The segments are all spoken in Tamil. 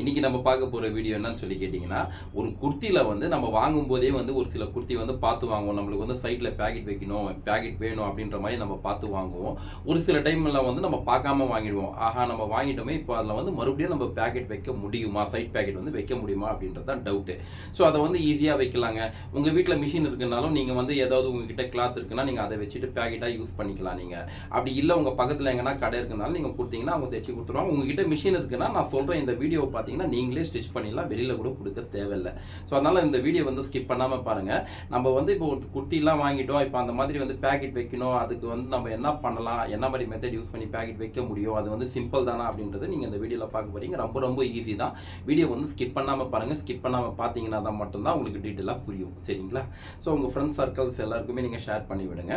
இன்றைக்கி நம்ம பார்க்க போகிற வீடியோ என்னன்னு சொல்லி கேட்டிங்கன்னா ஒரு குர்த்தியில் வந்து நம்ம வாங்கும் போதே வந்து ஒரு சில குர்த்தி வந்து பார்த்து வாங்குவோம். நம்மளுக்கு வந்து சைடில் பேக்கெட் வைக்கணும் பேக்கெட் வேணும் அப்படின்ற மாதிரி நம்ம பார்த்து வாங்குவோம். ஒரு சில டைமில் வந்து நம்ம பார்க்காம வாங்கிடுவோம். ஆஹா நம்ம வாங்கிட்டோமே இப்போ அதில் வந்து மறுபடியும் நம்ம பேக்கெட் வைக்க முடியுமா? சைட் பேக்கெட் வந்து வைக்க முடியுமா? அப்படின்றது தான் டவுட்டு ஸோ அதை வந்து ஈஸியாக வைக்கலாங்க. உங்கள் வீட்டில் மிஷின் இருக்குனாலும் நீங்கள் வந்து ஏதாவது உங்ககிட்ட கிளாத் இருக்குன்னா நீங்கள் அதை வச்சுட்டு பேக்கெட்டாக யூஸ் பண்ணிக்கலாம் நீங்கள் அப்படி இல்லை உங்கள் பக்கத்தில் எங்கன்னா கடை இருக்குனாலும் நீங்கள் கொடுத்தீங்கன்னா அவங்க தைச்சு கொடுத்துருவாங்க. உங்ககிட்ட மிஷின் இருக்குன்னா நான் சொல்கிறேன் இந்த வீடியோ பார்த்தீங்கன்னா நீங்களே ஸ்டிச் பண்ணிடலாம். வெளியில் கூட கொடுக்க தேவையில்லை. ஸோ அதனால் இந்த வீடியோ வந்து ஸ்கிப் பண்ணாமல் பாருங்கள் நம்ம வந்து இப்போ ஒரு குர்த்திலாம் வாங்கிட்டோம். இப்போ அந்த மாதிரி வந்து பேக்கெட் வைக்கணும். அதுக்கு வந்து நம்ம என்ன பண்ணலாம்? என்ன மாதிரி மெத்தட் யூஸ் பண்ணி பேக்கெட் வைக்க முடியும்? அது வந்து சிம்பிள் தானா அப்படின்றது நீங்கள் இந்த வீடியோவில் பார்க்க போறீங்க. ரொம்ப ரொம்ப ஈஸி தான். வீடியோ வந்து ஸ்கிப் பண்ணாமல் பாருங்கள் ஸ்கிப் பண்ணாமல் பார்த்தீங்கன்னா தான் மட்டும்தான் உங்களுக்கு டீட்டெயிலாக புரியும். சரிங்களா? ஸோ உங்கள் ஃப்ரெண்ட்ஸ் சர்க்கிள்ஸ் எல்லாருக்குமே நீங்கள் ஷேர் பண்ணி விடுங்க.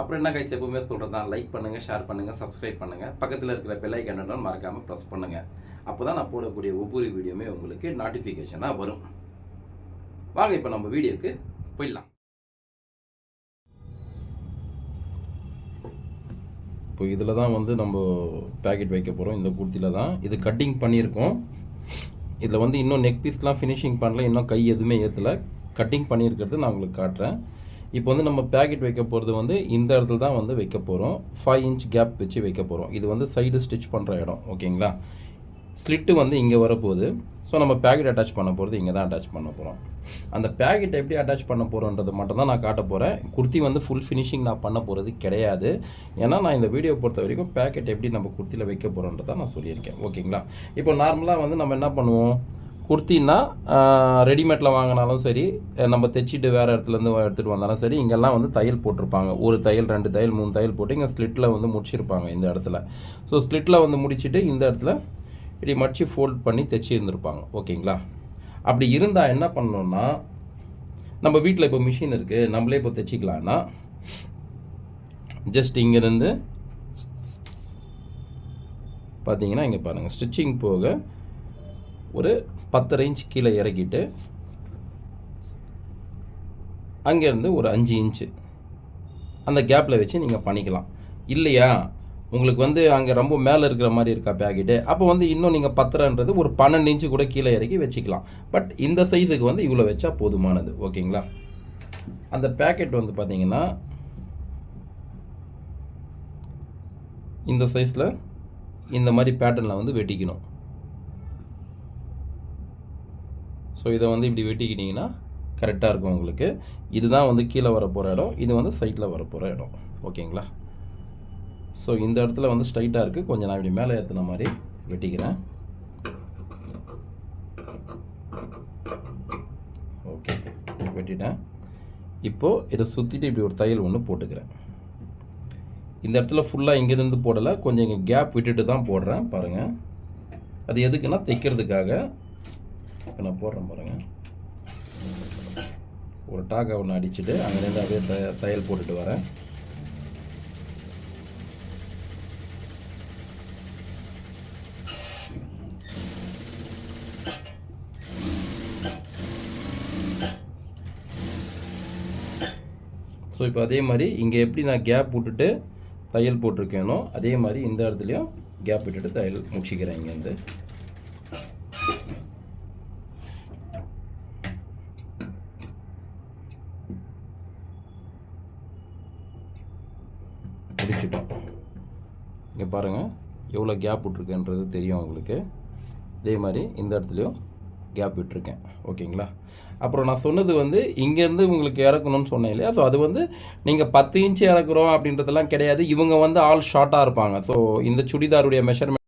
அப்புறம் என்ன கைஸ் எப்பவுமே சொல்கிறது தான் லைக் பண்ணுங்கள் ஷேர் பண்ணுங்கள் சப்ஸ்கிரைப் பண்ணுங்கள் பக்கத்தில் இருக்கிற பெல் மறக்காமல் ப்ரெஸ் பண்ணுங்கள் அப்போ தான் நான் போடக்கூடிய ஒவ்வொரு வீடியோமே உங்களுக்கு நோட்டிஃபிகேஷனாக வரும். வாங்க இப்போ நம்ம வீடியோக்கு போயிடலாம். இப்போ இதில் தான் வந்து நம்ம பேக்கெட் வைக்க போகிறோம் இந்த குர்த்தியில் தான். இது கட்டிங் பண்ணியிருக்கோம். இதில் வந்து இன்னும் நெக் பீஸ்லாம் ஃபினிஷிங் பண்ணல. இன்னும் கை எதுவுமே ஏற்றலை கட்டிங் பண்ணியிருக்கிறது நான் உங்களுக்கு காட்டுறேன். இப்போ வந்து நம்ம பேக்கெட் வைக்க போகிறது வந்து இந்த இடத்துல தான் வந்து வைக்க போகிறோம் ஃபைவ் இன்ச் கேப் வச்சு வைக்க போகிறோம் இது வந்து சைடு ஸ்டிச் பண்ணுற இடம். ஓகேங்களா ஸ்லிட்டு வந்து இங்கே வரப்போகுது. ஸோ நம்ம பேக்கெட் அட்டாச் பண்ண போகிறது இங்கே தான் அட்டாச் பண்ண போகிறோம் அந்த பேக்கெட் எப்படி அட்டாச் பண்ண போகிறோன்றது மட்டும் தான் நான் காட்ட போகிறேன் குர்த்தி வந்து ஃபுல் ஃபினிஷிங் நான் பண்ண போகிறது கிடையாது. ஏன்னா நான் இந்த வீடியோ பொறுத்த வரைக்கும் பேக்கெட் எப்படி நம்ம குர்த்தியில் வைக்க போகிறோன்றதை நான் சொல்லியிருக்கேன். ஓகேங்களா இப்போ நார்மலாக வந்து நம்ம என்ன பண்ணுவோம்? குர்த்தின்னா ரெடிமேட்டில் வாங்கினாலும் சரி நம்ம தைச்சிட்டு வேறு இடத்துலேருந்து எடுத்துகிட்டு வந்தாலும் சரி இங்கெல்லாம் வந்து தையல் போட்டிருப்பாங்க. ஒரு தையல் ரெண்டு தையல் மூணு தையல் போட்டு இங்கே ஸ்லிட்டில் வந்து முடிச்சிருப்பாங்க இந்த இடத்துல. ஸோ ஸ்லிட்டில் வந்து முடிச்சிட்டு இந்த இடத்துல இப்படி மடித்து ஃபோல்ட் பண்ணி தைச்சிருந்துருப்பாங்க ஓகேங்களா? அப்படி இருந்தால் என்ன பண்ணணும்னா நம்ம வீட்டில் இப்போ மிஷின் இருக்குது நம்மளே இப்போ தைச்சிக்கலாம்னா ஜஸ்ட் இங்கேருந்து பார்த்தீங்கன்னா இங்கே பாருங்கள் ஸ்டிச்சிங் போக ஒரு பத்தரை இன்ச் கீழே இறக்கிட்டு அங்கேருந்து ஒரு அஞ்சு இன்ச்சு அந்த கேப்பில் வச்சு நீங்கள் பண்ணிக்கலாம். இல்லையா? உங்களுக்கு வந்து அங்கே ரொம்ப மேலே இருக்கிற மாதிரி இருக்கா பேக்கெட்டு அப்போ வந்து இன்னும் நீங்கள் பத்தரைன்றது ஒரு பன்னெண்டு இன்ச்சு கூட கீழே இறக்கி வச்சுக்கலாம். பட் இந்த சைஸுக்கு வந்து இவ்வளோ வச்சா போதுமானது ஓகேங்களா அந்த பேக்கெட் வந்து பார்த்தீங்கன்னா இந்த சைஸில் இந்த மாதிரி பேட்டர்னில் வந்து வெட்டிக்கணும். ஸோ இதை வந்து இப்படி வெட்டிக்கிட்டிங்கன்னா கரெக்டாக இருக்கும் உங்களுக்கு. இதுதான் வந்து கீழே வர போகிற இடம் இது வந்து சைட்டில் வர போகிற இடம் ஓகேங்களா ஸோ இந்த இடத்துல வந்து ஸ்ட்ரைட்டாக இருக்குது கொஞ்சம் நான் இப்படி மேலே ஏற்றுன மாதிரி வெட்டிக்கிறேன். ஓகே வெட்டிட்டேன். இப்போது இதை சுற்றிட்டு இப்படி ஒரு தையல் ஒன்று போட்டுக்கிறேன். இந்த இடத்துல ஃபுல்லாக இங்கேருந்து போடலை. கொஞ்சம் இங்கே கேப் விட்டுட்டு தான் போடுறேன். பாருங்கள் அது எதுக்குன்னா தைக்கிறதுக்காக. இப்போ நான் போடுறேன் பாருங்கள் ஒரு டாக்கை ஒன்று அடிச்சுட்டு அங்கேருந்து அப்படியே த தையல் போட்டுட்டு வரேன். ஸோ இப்போ அதே மாதிரி இங்கே எப்படி நான் கேப் விட்டுட்டு தையல் போட்டிருக்கேனோ அதே மாதிரி இந்த இடத்துலையும் கேப் விட்டுட்டு தையல் முடிச்சிக்கிறேன் இங்கேருந்து. முடிச்சிட்டோம் இங்கே பாருங்கள் எவ்வளோ கேப் விட்ருக்கேன்றது தெரியும் உங்களுக்கு. அதே மாதிரி இந்த இடத்துலையும் கேப் விட்டுருக்கேன். ஓகேங்களா? அப்புறம் நான் சொன்னது வந்து இங்கேருந்து உங்களுக்கு இறக்கணும்னு சொன்னேன் இல்லையா? ஸோ அது வந்து நீங்கள் பத்து இன்ச்சு இறக்குறோம் அப்படின்றதெல்லாம் கிடையாது. இவங்க வந்து ஆல் ஷார்ட்டாக இருப்பாங்க. ஸோ இந்த சுடிதாருடைய மெஷர்மெண்ட்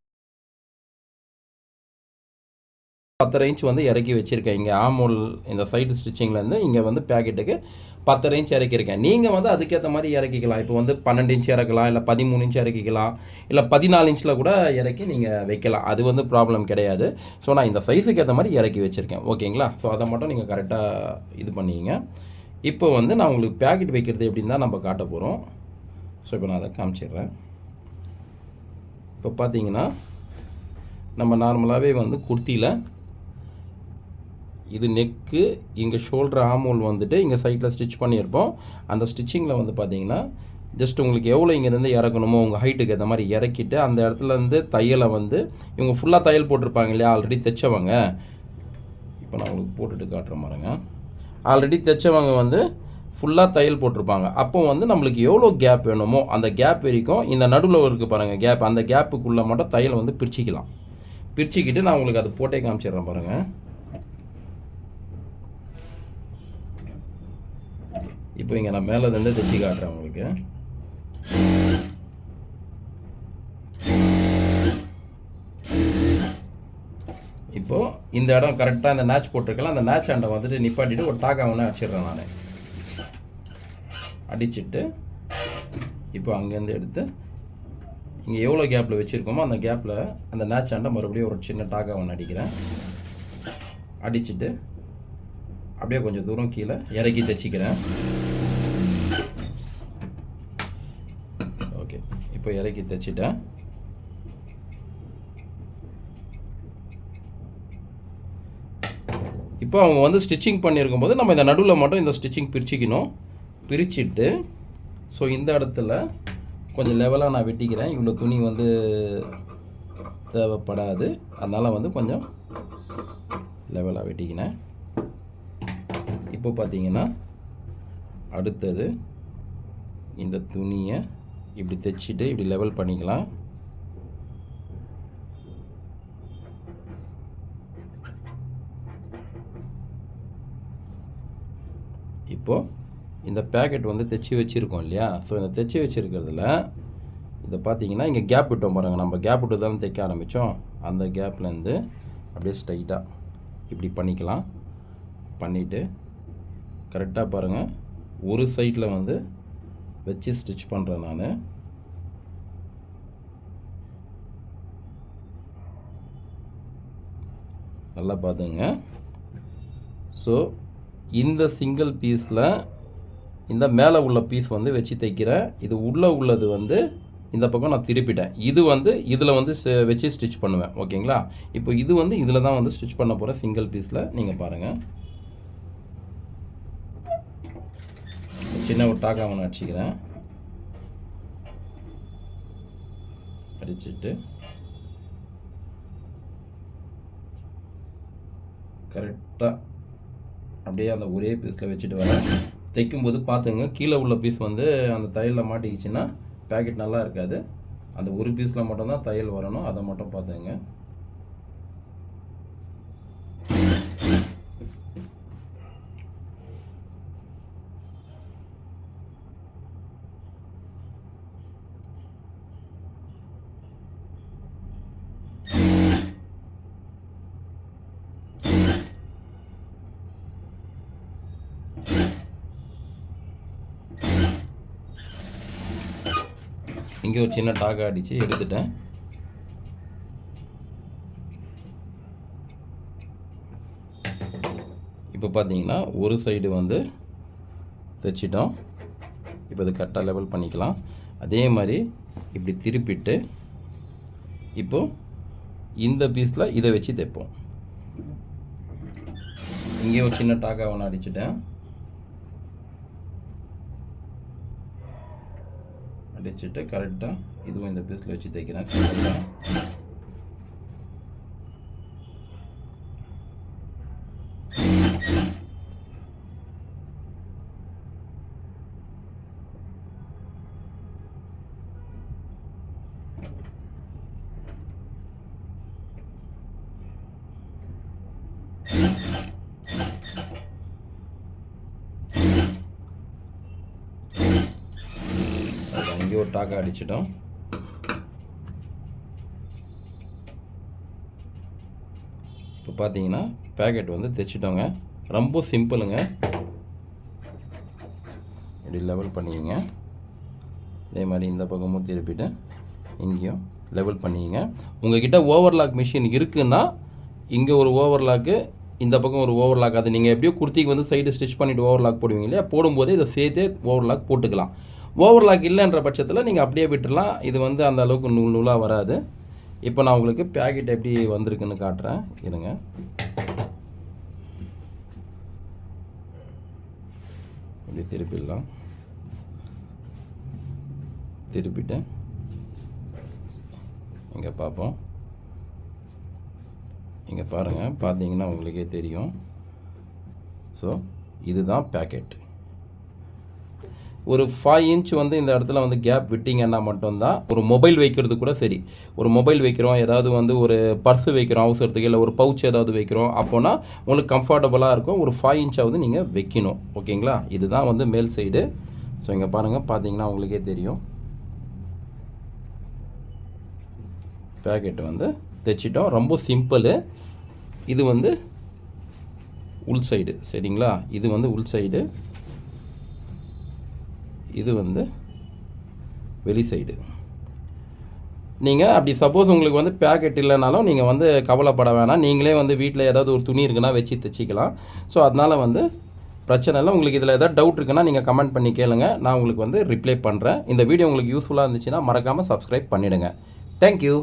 பத்தரை இன்ச் வந்து இறக்கி வச்சுருக்கேன். இங்கே ஆமோல் இந்த சைடு ஸ்டிச்சிங்லேருந்து இங்கே வந்து பேக்கெட்டுக்கு பத்தரை இன்ச் இறக்கியிருக்கேன். நீங்கள் வந்து அதுக்கேற்ற மாதிரி இறக்கிக்கலாம். இப்போ வந்து பன்னெண்டு இன்ச் இறக்கலாம் இல்லை பதிமூணு இன்ச் இறக்கிக்கலாம் இல்லை பதினாலு இன்ச்சில் கூட இறக்கி நீங்கள் வைக்கலாம். அது வந்து ப்ராப்ளம் கிடையாது. ஸோ நான் இந்த சைஸுக்கு ஏற்ற மாதிரி இறக்கி வச்சுருக்கேன். ஓகேங்களா ஸோ அதை மட்டும் நீங்கள் கரெக்டாக இது பண்ணிங்க. இப்போ வந்து நான் உங்களுக்கு பேக்கெட் வைக்கிறது எப்படின்னு தான் நம்ம காட்ட போகிறோம் ஸோ இப்போ நான் அதை காமிச்சிடுறேன். இப்போ பார்த்தீங்கன்னா நம்ம நார்மலாகவே வந்து குர்த்தியில் இது நெக்கு இங்கே ஷோல்டர் ஆமோல் வந்துட்டு இங்கே சைட்டில் ஸ்டிச் பண்ணியிருப்போம். அந்த ஸ்டிச்சிங்கில் வந்து பார்த்தீங்கன்னா ஜஸ்ட் உங்களுக்கு எவ்வளோ இங்கேருந்து இறக்கணுமோ உங்கள் ஹைட்டுக்கு ஏற்ற மாதிரி இறக்கிட்டு அந்த இடத்துல இருந்து தையலை வந்து இவங்க ஃபுல்லாக தையல் போட்டிருப்பாங்க இல்லையா? ஆல்ரெடி தைச்சவங்க. இப்போ நான் உங்களுக்கு போட்டுட்டு காட்டுறேன் பாருங்க. ஆல்ரெடி தைச்சவங்க வந்து ஃபுல்லாக தையல் போட்டிருப்பாங்க. அப்போ வந்து நம்மளுக்கு எவ்வளோ கேப் வேணுமோ அந்த கேப் வரைக்கும் இந்த நடுவில் இருக்குது பாருங்கள் கேப் அந்த கேப்புக்குள்ளே மட்டும் தையல் வந்து பிரிச்சுக்கலாம். பிரிச்சுக்கிட்டு நான் உங்களுக்கு அது போட்டே காமிச்சிடுறேன் பாருங்கள் இப்போ இங்கே நான் மேலே இருந்து தைச்சி காட்டுறேன் உங்களுக்கு. இப்போ இந்த இடம் கரெக்டாக அந்த நேச் போட்டிருக்கலாம். அந்த நேச் ஆண்டை வந்துட்டு நிப்பாட்டிட்டு ஒரு டாக்கா ஒன்று அடிச்சிடுறேன் நான். அடிச்சிட்டு இப்போ அங்கேருந்து எடுத்து இங்கே எவ்வளோ கேப்பில் வச்சுருக்கோமோ அந்த கேப்பில் அந்த நேச் ஆண்டை மறுபடியும் ஒரு சின்ன டாக்கா ஒன்று அடிக்கிறேன். அடிச்சிட்டு அப்படியே கொஞ்சம் தூரம் கீழே இறக்கி தைச்சிக்கிறேன் ஓகே இப்போ இறக்கி தைச்சிட்டேன். இப்போ அவங்க வந்து ஸ்டிச்சிங் பண்ணியிருக்கும் போது நம்ம இந்த நடுவில் மட்டும் இந்த ஸ்டிச்சிங் பிரிச்சுக்கணும். பிரிச்சுட்டு ஸோ இந்த இடத்துல கொஞ்சம் லெவலாக நான் வெட்டிக்கிறேன். இவ்வளோ துணி வந்து தேவைப்படாது. அதனால் வந்து கொஞ்சம் லெவலாக வெட்டிக்கினேன் இப்போ பார்த்தீங்கன்னா அடுத்தது இந்த துணியை இப்படி தைச்சிட்டு இப்படி லெவல் பண்ணிக்கலாம். இப்போது இந்த பேக்கெட் வந்து தைச்சி வச்சுருக்கோம் இல்லையா? ஸோ இந்த தைச்சி வச்சுருக்கிறதுல இதை பார்த்தீங்கன்னா இங்கே கேப் விட்டோம் பாருங்கள் நம்ம கேப் விட்டு தானே தைக்க ஆரம்பித்தோம் அந்த கேப்லேருந்து அப்படியே ஸ்ட்ரைட்டாக இப்படி பண்ணிக்கலாம். பண்ணிவிட்டு கரெக்டாக பாருங்கள் ஒரு சைடில் வந்து வச்சு ஸ்டிச் பண்ணுறேன் நான். நல்லா பார்த்துங்க ஸோ இந்த சிங்கிள் பீஸில் இந்த மேலே உள்ள பீஸ் வந்து வச்சு தைக்கிறேன். இது உள்ளே உள்ளது வந்து இந்த பக்கம் நான் திருப்பிட்டேன். இது வந்து இதில் வந்து வச்சு ஸ்டிச் பண்ணுவேன். ஓகேங்களா? இப்போ இது வந்து இதில் தான் வந்து ஸ்டிச் பண்ண போகிறேன் சிங்கிள் பீஸில் நீங்கள் பாருங்கள் சின்ன ஒரு டாக்கா ஒன்று அடிச்சுக்கிறேன். அடிச்சுட்டு. கரெக்டாக அப்படியே அந்த ஒரே பீஸில் வச்சுட்டு வரேன். தைக்கும்போது பார்த்துங்க கீழே உள்ள பீஸ் வந்து அந்த தையலில் மாட்டிக்கிச்சின்னா பேக்கெட் நல்லா இருக்காது. அந்த ஒரு பீஸில் மட்டும்தான் தையல் வரணும் அதை மட்டும் பார்த்துங்க. இங்கே ஒரு சின்ன டாக்கா அடித்து எடுத்துட்டேன். இப்போ பார்த்தீங்கன்னா ஒரு சைடு வந்து தைச்சிட்டோம். இப்போ இது கரெக்டாக லெவல் பண்ணிக்கலாம். அதே மாதிரி இப்படி திருப்பிட்டு இப்போ இந்த பீஸில் இதை வச்சு தைப்போம். இங்கே ஒரு சின்ன டாக்காக ஒன்று அடிச்சிட்டேன். அடிச்சுட்டு கரெக்டாக இதுவும் இந்த பீஸில் வச்சு தைக்கிறேன் ஒரு டாக்கா அடிச்சிட்டோம். இப்போ பார்த்தீங்கன்னா பேக்கெட் வந்து தைச்சிட்டோங்க. ரொம்ப சிம்பிளுங்க இப்படி லெவல் பண்ணிக்கங்க. அதே மாதிரி இந்த பக்கமும் திருப்பிட்டு இங்கேயும் லெவல் பண்ணிக்கங்க. உங்ககிட்ட ஓவர்லாக் மிஷின் இருக்குன்னா இங்கே ஒரு ஓவர்லாக்கு இந்த பக்கம் ஒரு ஓவர்லாக் அது நீங்கள் எப்படியோ குர்த்திக்கு வந்து சைடு ஸ்டிச் பண்ணிவிட்டு ஓவர்லாக் போடுவீங்க இல்லையா? போடும்போதே இதை சேர்த்தே ஓவர்லாக் போட்டுக்கலாம். ஓவர்லாக் இல்லைன்ற பட்சத்தில் நீங்கள் அப்படியே விட்டுடலாம் இது வந்து அந்த அளவுக்கு நூல் நூலாக வராது. இப்போ நான் உங்களுக்கு பேக்கெட் எப்படி வந்திருக்குன்னு காட்டுறேன். இருங்க. இப்படி திருப்பிடலாம். திருப்பிட்டு இங்கே பார்ப்போம். இங்கே பாருங்கள் பார்த்தீங்கன்னா உங்களுக்கே தெரியும். ஸோ இதுதான் பேக்கெட் ஒரு ஃபைவ் இன்ச் வந்து இந்த இடத்துல வந்து கேப் விட்டிங்கன்னா மட்டும்தான் ஒரு மொபைல் வைக்கிறது கூட சரி. ஒரு மொபைல் வைக்கிறோம் ஏதாவது வந்து ஒரு பர்ஸு வைக்கிறோம் அவசரத்துக்கு இல்லை ஒரு பவுச் ஏதாவது வைக்கிறோம் அப்போனா உங்களுக்கு கம்ஃபர்டபுளாக இருக்கும். ஒரு ஃபைவ் இன்ச்சாவது நீங்கள் வைக்கணும். ஓகேங்களா இதுதான் வந்து மேல் சைடு ஸோ இங்கே பாருங்கள் பார்த்தீங்கன்னா உங்களுக்கே தெரியும். பேக்கெட் வந்து தைச்சிட்டோம். ரொம்ப சிம்பிளு இது வந்து உள் சைடு சரிங்களா? இது வந்து உள் சைடு இது வந்து வெளி சைடு நீங்கள் அப்படி சப்போஸ் உங்களுக்கு வந்து பேக்கெட் இல்லைனாலும் நீங்கள் வந்து கவலைப்பட வேணாம். நீங்களே வந்து வீட்டில் ஏதாவது ஒரு துணி இருக்குன்னா வச்சு தைச்சிக்கலாம். ஸோ அதனால் வந்து பிரச்சனை இல்லை. உங்களுக்கு இதில் ஏதாவது டவுட் இருக்குன்னா நீங்கள் கமெண்ட் பண்ணி கேளுங்க. நான் உங்களுக்கு வந்து ரிப்ளை பண்ணுறேன் இந்த வீடியோ உங்களுக்கு யூஸ்ஃபுல்லாக இருந்துச்சுன்னா மறக்காமல் சப்ஸ்கிரைப் பண்ணிவிடுங்க தேங்க்யூ